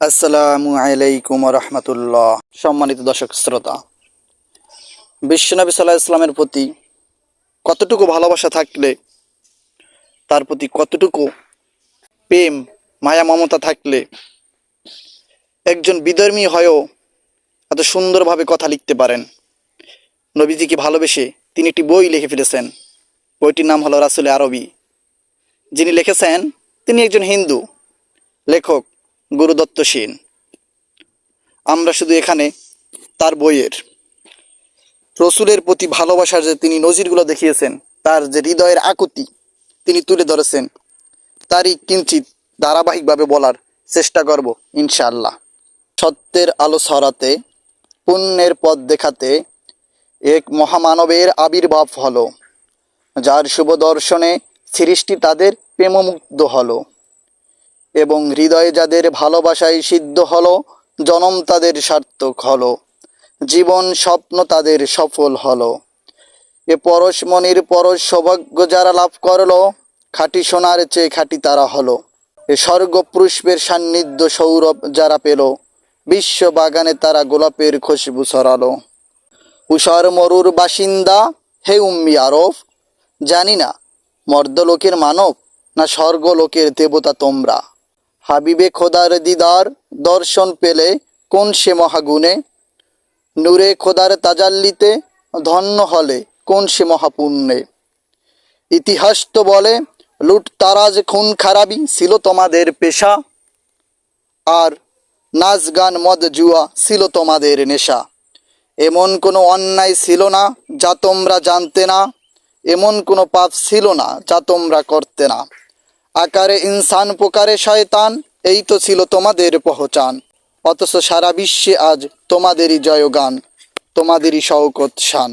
আসসালামু আলাইকুম রহমতুল্লাহ। সম্মানিত দর্শক শ্রোতা, বিশ্বনবী সাল্লাহ ইসলামের প্রতি কতটুকু ভালোবাসা থাকলে, তার প্রতি কতটুকু প্রেম, মায়া, মমতা থাকলে, একজন বিধর্মী হয়েও এত সুন্দরভাবে কথা লিখতে পারেন। নবীজিকে ভালোবেসে তিনি একটি বই লিখে ফেলেছেন? বইটির নাম হলো রাসুল আরবি। যিনি লিখেছেন, তিনি একজন হিন্দু লেখক। গুরুদত্ত সেন আমরা শুধু এখানে তার বইয়ের, রসুলের প্রতি ভালোবাসার যে তিনি নজিরগুলো দেখিয়েছেন, তার যে হৃদয়ের আকুতি তিনি তুলে ধরেছেন, তারই কিঞ্চিত ধারাবাহিকভাবে বলার চেষ্টা করব, ইনশাআল্লাহ। সত্যের আলো ছড়াতে, পুণ্যের পথ দেখাতে এক মহামানবের আবির্ভাব হলো, যার শুভ দর্শনে সৃষ্টি তাদের প্রেমমুগ্ধ হলো। এবং হৃদয়ে যাদের ভালোবাসায় সিদ্ধ হলো, জনম তাদের সার্থক হলো, জীবন স্বপ্ন তাদের সফল হলো। এ পরশমণির পরশ সৌভাগ্য যারা লাভ করল, খাঁটি সোনার চেয়ে খাঁটি তারা হলো। এ স্বর্গ পুষ্পের সান্নিধ্য সৌরভ যারা পেল, বিশ্ব বাগানে তারা গোলাপের খুশবু ছড়ালো। উষার মরুর বাসিন্দা, হে উম্মি আরফ জানি না মর্দলোকের মানব না স্বর্গলোকের দেবতা তোমরা। হাবিবে খোদার দিদার দর্শন পেলে কোন সে মহাগুণে? নূরে খোদার তাজাল্লিতে ধন্য হলে কোন সে মহাপুণ্যে? ইতিহাস তো বলে, লুট তারাজ খুন খারাপি ছিল তোমাদের পেশা। আর নাচ গান মদ জুয়া ছিল তোমাদের নেশা। এমন কোনো অন্যায় ছিল না যা তোমরা জানতে না। এমন কোনো পাপ ছিল না যা তোমরা করতে না। আকারে ইনসান প্রকারে শয়তান, এই তো ছিল তোমাদের পহচান। অথচ সারা বিশ্বে আজ তোমাদেরই জয়গান, তোমাদেরই শওকত শান।